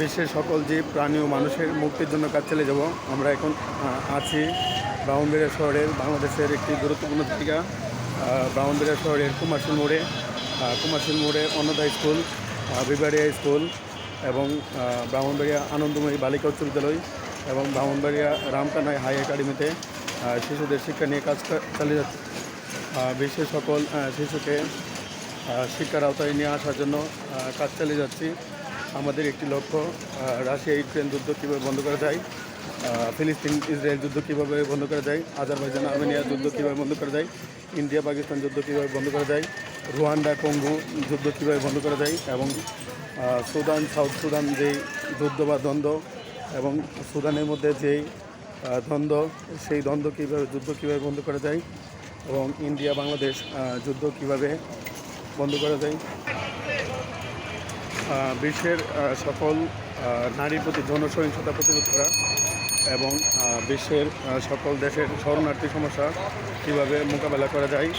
বিশ্বের সকল জীব প্রাণী ও মানুষের মুক্তির জন্য কাজ চালিয়ে যাব। আমরা এখন আছি ব্রাহ্মণবাড়িয়া শহরের বাংলাদেশের একটি গুরুত্বপূর্ণ জায়গা। আহ, শহরের কুমারশীল মোড়ে কুমারশীল মোড়ে অন্নদা স্কুল বিবাড়িয়া স্কুল এবং ব্রাহ্মণবাড়িয়া আনন্দময়ী বালিকা উচ্চ বিদ্যালয় এবং ব্রাহ্মণবাড়িয়া রামকানাই হাই একাডেমিতে শিশুদের শিক্ষা নিয়ে কাজ চালিয়ে যাচ্ছে। বিশ্বের সকল শিশুকে শিক্ষার আওতায় নিয়ে আসার জন্য কাজ চালিয়ে যাচ্ছি। আমাদের একটি লক্ষ্য রাশিয়া ইউক্রেন যুদ্ধ কীভাবে বন্ধ করা যায় ফিলিস্তিন, ইসরায়েল যুদ্ধ কীভাবে বন্ধ করা যায় আজারবাইজান, আর্মেনিয়া যুদ্ধ কীভাবে বন্ধ করা যায় ইন্ডিয়া, পাকিস্তান যুদ্ধ কীভাবে বন্ধ করা যায় রুয়ান্ডা, কঙ্গু যুদ্ধ কীভাবে বন্ধ করা যায় এবং সুদান, সাউথ সুদান যেই যুদ্ধ বা দ্বন্দ্ব এবং সুদানের মধ্যে যেই দ্বন্দ্ব, সেই দ্বন্দ্ব কীভাবে, যুদ্ধ কীভাবে বন্ধ করা যায় এবং ইন্ডিয়া, বাংলাদেশ যুদ্ধ কীভাবে বন্ধ করা যায় বিশ্বের সকল নারীর প্রতি যৌন সহিংসতা প্রতিরোধ করা এবং বিশ্বের সকল দেশের শরণার্থী সমস্যা কীভাবে মোকাবেলা করা যায়,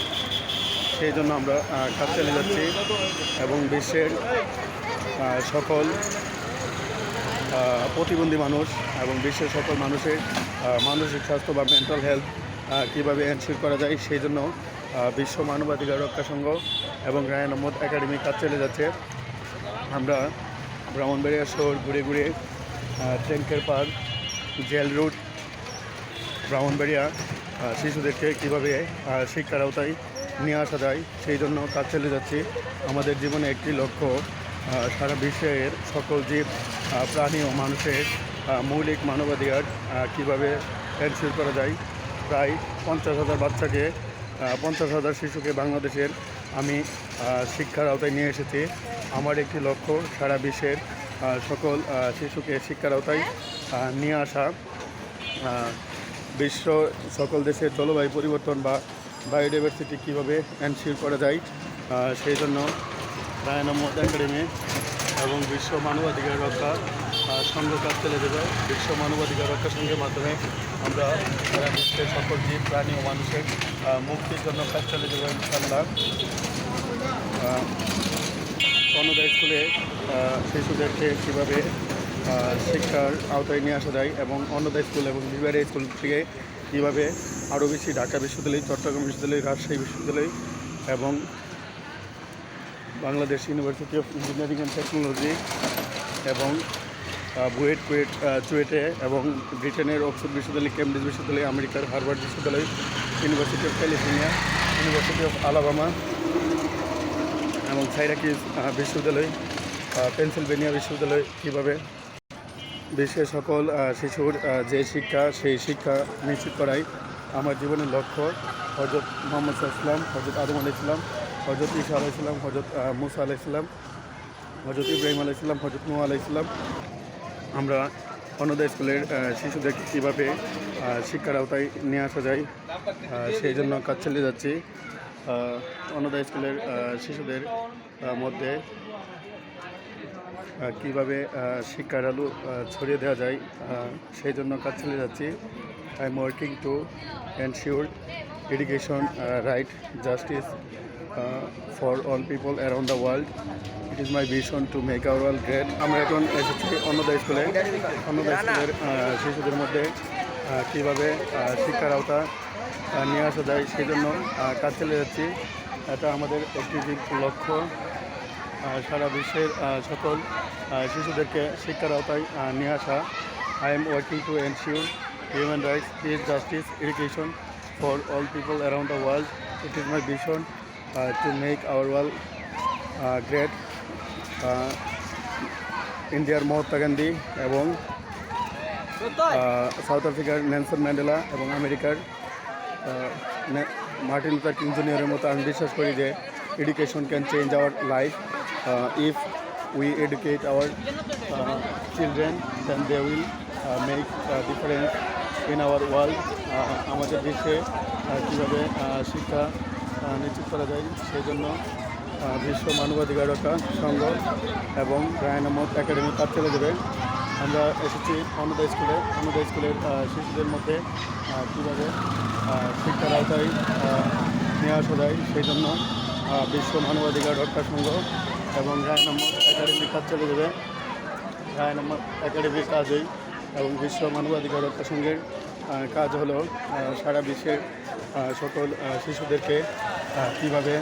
সেই জন্য আমরা কাজ চালিয়ে যাচ্ছি এবং বিশ্বের সকল প্রতিবন্ধী মানুষ এবং বিশ্বের সকল মানুষের মানসিক স্বাস্থ্য বা মেন্টাল হেলথ কীভাবে এনশিওর করা যায়, সেই জন্য বিশ্ব মানবাধিকার রক্ষা সংঘ এবং রায়ন আহমদ একাডেমি কাজ চলে যাচ্ছে। আমরা ব্রাহ্মণবাড়িয়া শহর ঘুরে ঘুরে ট্যাঙ্কের পার, জেল রুট, ব্রাহ্মণবাড়িয়া শিশুদেরকে কীভাবে শিক্ষার আওতায় নিয়ে আসা যায়, সেই জন্য কাজ চলে যাচ্ছি। আমাদের জীবনে একটি লক্ষ্য সারা বিশ্বের সকল জীব প্রাণী ও মানুষের মৌলিক মানবাধিকার কীভাবে এনশিওর করা যায়। প্রায় পঞ্চাশ হাজার বাচ্চাকে পঞ্চাশ হাজার শিশুকে বাংলাদেশের আমি শিক্ষার আওতায় নিয়ে এসেছি। আমার একটি লক্ষ্য, সারা বিশ্বের সকল শিশুকে শিক্ষার আওতায় নিয়ে আসা। বিশ্ব সকল দেশের জলবায়ু পরিবর্তন বা বায়োডাইভার্সিটি কীভাবে এনশিওর করা যায় সেই জন্য রায়ন একাডেমি এবং বিশ্ব মানবাধিকার রক্ষা সংঘ কাজ চলে যাবে। বিশ্ব মানবাধিকার রক্ষা সংঘের মাধ্যমে আমরা সারা বিশ্বের সকল জীব প্রাণী ও মানুষের মুক্তির জন্য কাজ চলে যাবে ইনশাল্লাহ আহ, অন্নদা স্কুলে শিশুদেরকে কীভাবে শিক্ষার আওতায় নিয়ে আসা যায় এবং অন্নদা স্কুল এবং বিবাড়ি স্কুল থেকে কীভাবে আরও বেশি ঢাকা বিশ্ববিদ্যালয় চট্টগ্রাম বিশ্ববিদ্যালয় রাজশাহী বিশ্ববিদ্যালয় এবং Bangladesh university of engineering and technology এবং বুয়েট কুয়েট চুয়েটে এবং ব্রিটেনের অক্সফোর্ড বিশ্ববিদ্যালয়, কেমব্রিজ বিশ্ববিদ্যালয়, আমেরিকার হার্ভার্ড বিশ্ববিদ্যালয় university of California university of Alabama এবং সাইরাকিজ বিশ্ববিদ্যালয় পেনসিলভেনিয়া বিশ্ববিদ্যালয় কীভাবে বিশ্বের সকল শিশুর যে শিক্ষা, সেই শিক্ষা নিশ্চিত করাই আমার জীবনের লক্ষ্য। হজরত মোহাম্মদ ইসলাম হজরত আদম আলি ইসলাম হজরত আলাহ ইসলাম হজরত মুসা ইসলাম হজরত ইব্রাহিম আলাহ ইসলাম হজরত নূ আলাহ ইসলাম আমরা অন্যদের স্কুলের শিশুদেরকে কীভাবে শিক্ষার আওতায় নিয়ে আসা যায় সেই জন্য কাজ চালিয়ে যাচ্ছি অন্যদের স্কুলের শিশুদের মধ্যে কীভাবে শিক্ষার আলু ছড়িয়ে দেওয়া যায় সেই জন্য কাজ চালিয়ে যাচ্ছি। I am working to ensure education right justice for all people around the world it is my vision to make our world great আমরা এখন এসেছি অন্নদা স্কুলে। অন্নদা স্কুলের শিশুদের মধ্যে কীভাবে শিক্ষার আওতা নিয়ে আসা যায় সেই জন্য কাজ চালিয়ে যাচ্ছি। এটা আমাদের একটি লক্ষ্য। সারা বিশ্বের সকল শিশুদেরকে শিক্ষার আওতায় নিয়ে আসা। I am working to ensure human rights peace justice education for all people around the world it is my vision to make our world great ইন্ডিয়ার মহাত্মা গান্ধী এবং সাউথ আফ্রিকার নেলসন ম্যান্ডেলা এবং আমেরিকার মার্টিন লুথার কিং জুনিয়রের মতো আমি বিশ্বাস করি যে education can change our life if we educate our children then they will make difference in our world আমাদের দেশে আহ, কীভাবে শিক্ষা নিশ্চিত করা যায়। সেই জন্য বিশ্ব মানবাধিকার রক্ষা সংঘ এবং রায়ন আহমদ একাডেমি কাজ চলে যাবে। আমরা এসেছি অন্নদা স্কুলে। অন্নদা স্কুলের শিশুদের মধ্যে কীভাবে শিক্ষার আওতায় নিয়ে আসা যায় সেই জন্য বিশ্ব মানবাধিকার রক্ষা সংঘ এবং রায় নম্বর একাডেমি কাজ চলে যাবে। সায়ন একাডেমির কাজই এবং বিশ্ব মানবাধিকার রক্ষা সংঘের কাজ হলো সারা বিশ্বের সকল শিশুদেরকে কীভাবে